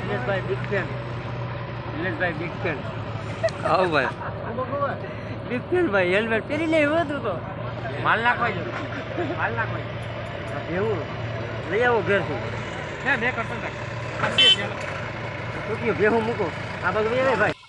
નિલેશભાઈ big fan નિલેશભાઈ big fan આવો ભાઈ. ભાઈ હેલ્મેટ પહેરીને આવ્યો તું તો. માલ નાખવા જો માલ નાખવા એવું લઈ આવો ઘેર છું બે કરતો છોકરીઓ ભેહું મૂકો. આ બાજુ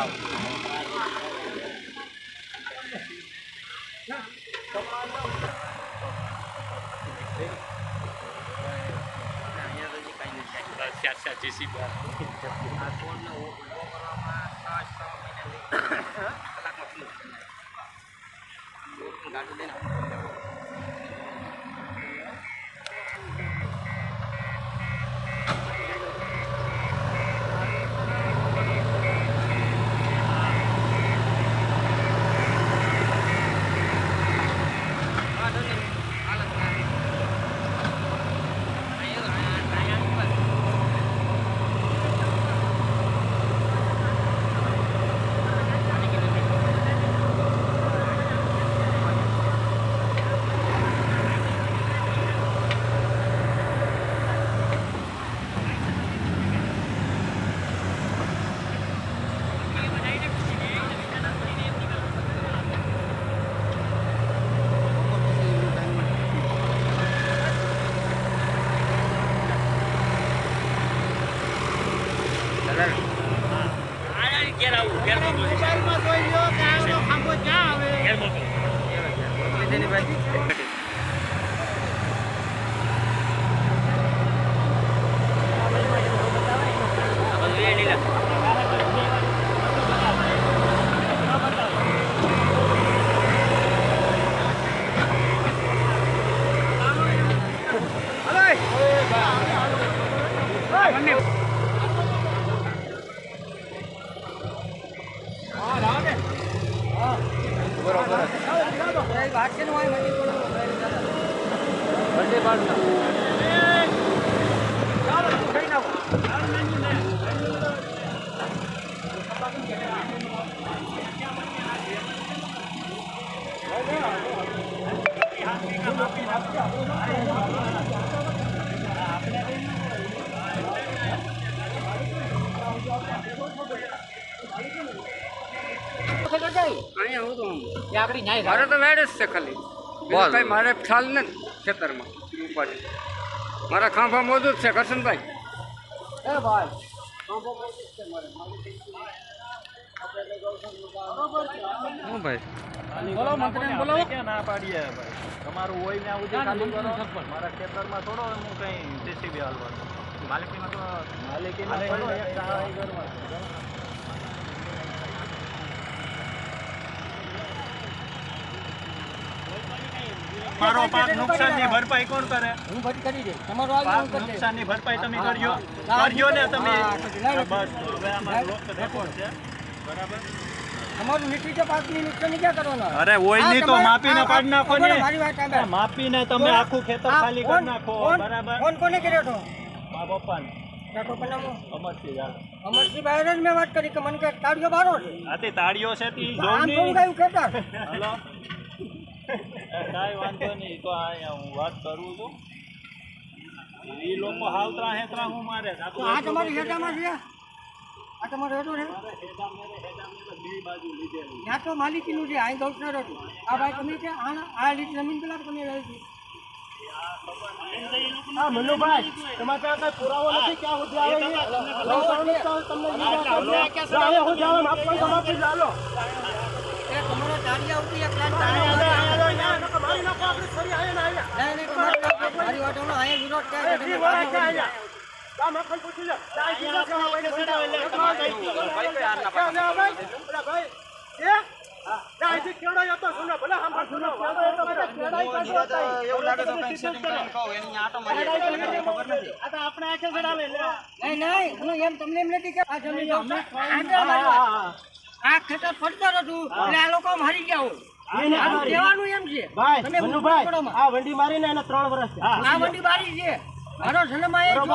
આવે ભાઈ અહીંયા હું તો મારે તો વેડ જ છે ખાલી. બોલ. બીજું કઈ મારે ખ્યાલ નથી ખેતરમાં. ઉપાડી. મારા ખાંભા મોજૂદ છે કરશનભાઈ શું ભાઈ બોલો મંત્રી બોલો. ક્યાં ના પાડીએ ભાઈ? તમારું હોય ને આવું જે ખાલી કરો. મારા ખેતરમાં થોડો હું કઈ જેસીબી હાલવાનું. માલિકીમાં તો માલિકીમાં થોડો એક સહાય કરવાનો મારો પાક નુકસાનની ભરપાઈ કોણ કરે? હું ભરી કરી દે તમારો આવી પાક હું કરી દે ભરપાઈ તમે કર્યો. હા. કર્યો ને તમે હા, બસ. હવે આમાં લોક રેકોર્ડ છે. બરાબર? તમારું નીકળી છે પાકની નુકસાની ક્યાં કરવાના? અરે હોય હા, તો માપીને હા, નાખો ને. મારી વાત સાંભળ. માપીને તમે આખું ખેતર ખાલી કરી નાખો બરાબર? ફોન કોને કર્યો હતો? મા પપ્પાને. ત્યાં તો પેલા હું. અમરસિંહ ભાઈ જ મેં વાત કરી કે મને કે તાળીઓ બારો છે. તાળીઓ છે તી આમ થોડું કયું કહેતા હલો? કાંઈ વાંધો નહીં તો અહીંયા હું વાત કરું છું. એ લોકો હાવતરા હેતરા હું મારે આ તમારી છે? આ તમારું છે બે ત્યાં તો માલિકીનું છે અહીં ગૌચર હતું આ ભાઈ તમે છે આ આ લીટ જમીન પેલા તમે રહી છે મનુભાઈ તમારે ત્યાં કઈ પુરાવો નથી ક્યાં સુધી આવે તમારે ચાલો વિરોધ આ ખેતર પડતર હતું એટલે આ લોકો મારી ગયા હોય એમ છે મારીને એને ત્રણ વર્ષ. આ વંડી બારી છે મારો જન્મ અહીંયા જો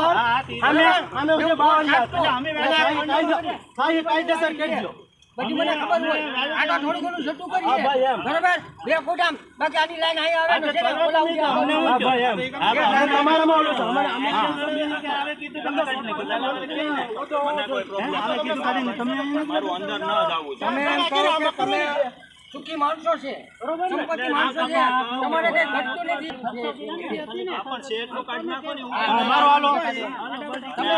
અમે અમે બધે બાવન. અમે કાયદો- કાયદો- કાયદેસર કરજો. બધી મને ખબર હોય આ થોડું ઘણું છતું હા, કરીએ બરાબર બે ફૂટ બાકી આની લાઈન આવે ને છે બોલાવું. હા, ભાઈ, એમ. તમારામાં ઓલું છે. અમારે- અમે- મારું અંદર ન જાવું તમે એમ કહો કે તમે સુખી માણસો છે. સંપત્તિ માણસો છે. તમારે કઈ ઘટતું નથી. મારો. તમે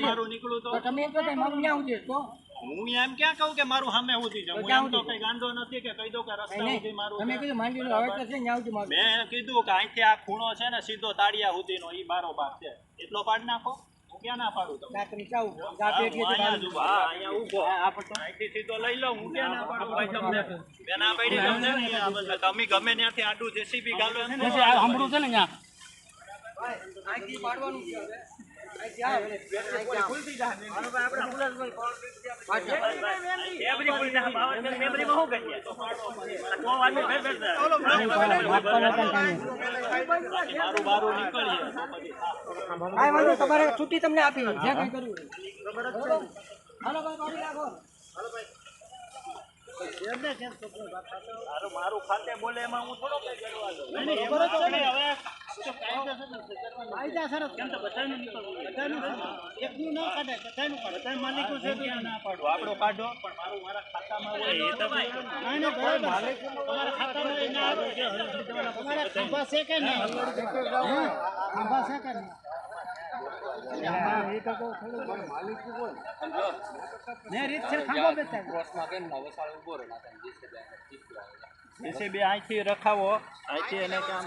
મારું તો કઈ એમ મારું ન્યા ઉતરે તો હું એમ ક્યાં કહું કે મારું સામે ઉધી છે તો હું એમ તો કઈ ગાંધો નથી કે કહી દો કે રસ્તા નહીં, મારું તમે કીધું માંડી લો હવે છે ન્યા ઉતરી મારું. મેં કીધું કે અહીંથી આ ખૂણો છે ને સીધો તાળિયા સુધીનો ઈ ભાગ છે. એટલો પાડ નાખો. ક્યાં ના પાડું ના તમે જાઓ. જા હા, હું પેટીએથી અહીંયા ઊભો જ ઊભો. હા, અહીંયા ઊભો. અહીંથી સીધો લઈ લઉં હું ક્યાં ના પાડું? ભાઈ તમને મેં ના પાડી તમને ને આ બધા તમે ગમે ત્યાંથી આડું જેસીબી ગાલો છે ને. અહીંથી પાડવાનું છે હવે. અહીંથી આવ. તમને આપી બરાબર, આપણે ફુલાસભાઈ પાછા. એ બધી ભૂલ ના બાવન ને એ આપણો કાઢો પણ મારું ખાતામાં હોય એ તો જેસીબી અહીંથી રખાવો અહીંથી એને ક્યાં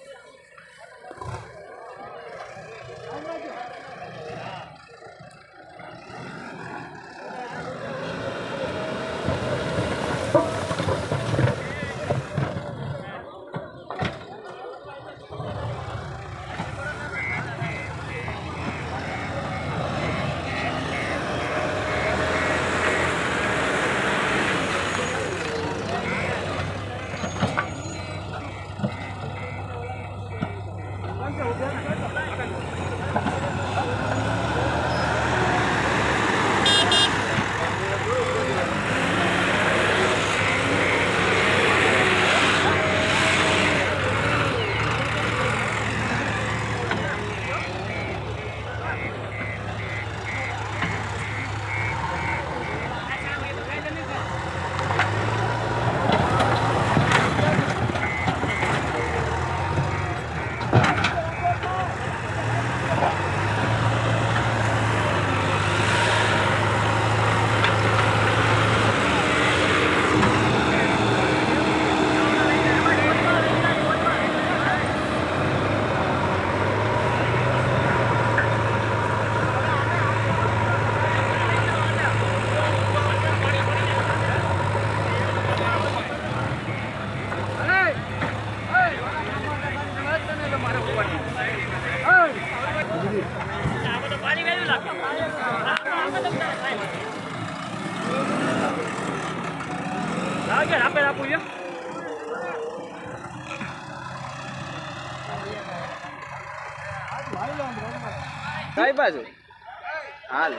હાલ.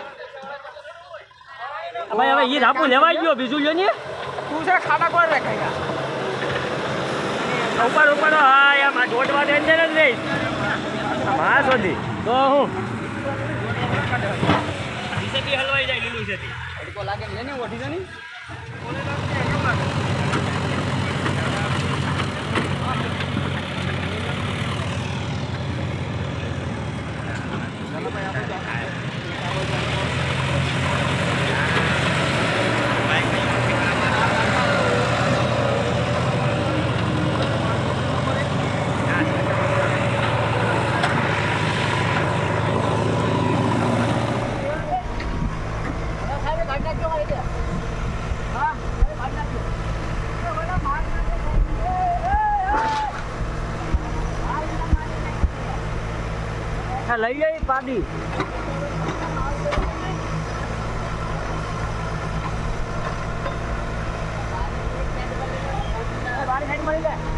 હવે હવે ઈ રાપુ લેવાઈ ગયો બીજું લ્યો ને. તું છે ખાડા કોણ રેખાય ઉપર ઉપર હા એમ આ દોઢવા દે ને જ રહી હા સુધી. તો હું? હલવાઈ જાય લીલું છે લાગે લઈ જાય પાડી બારી સાઈડ મળી જાય.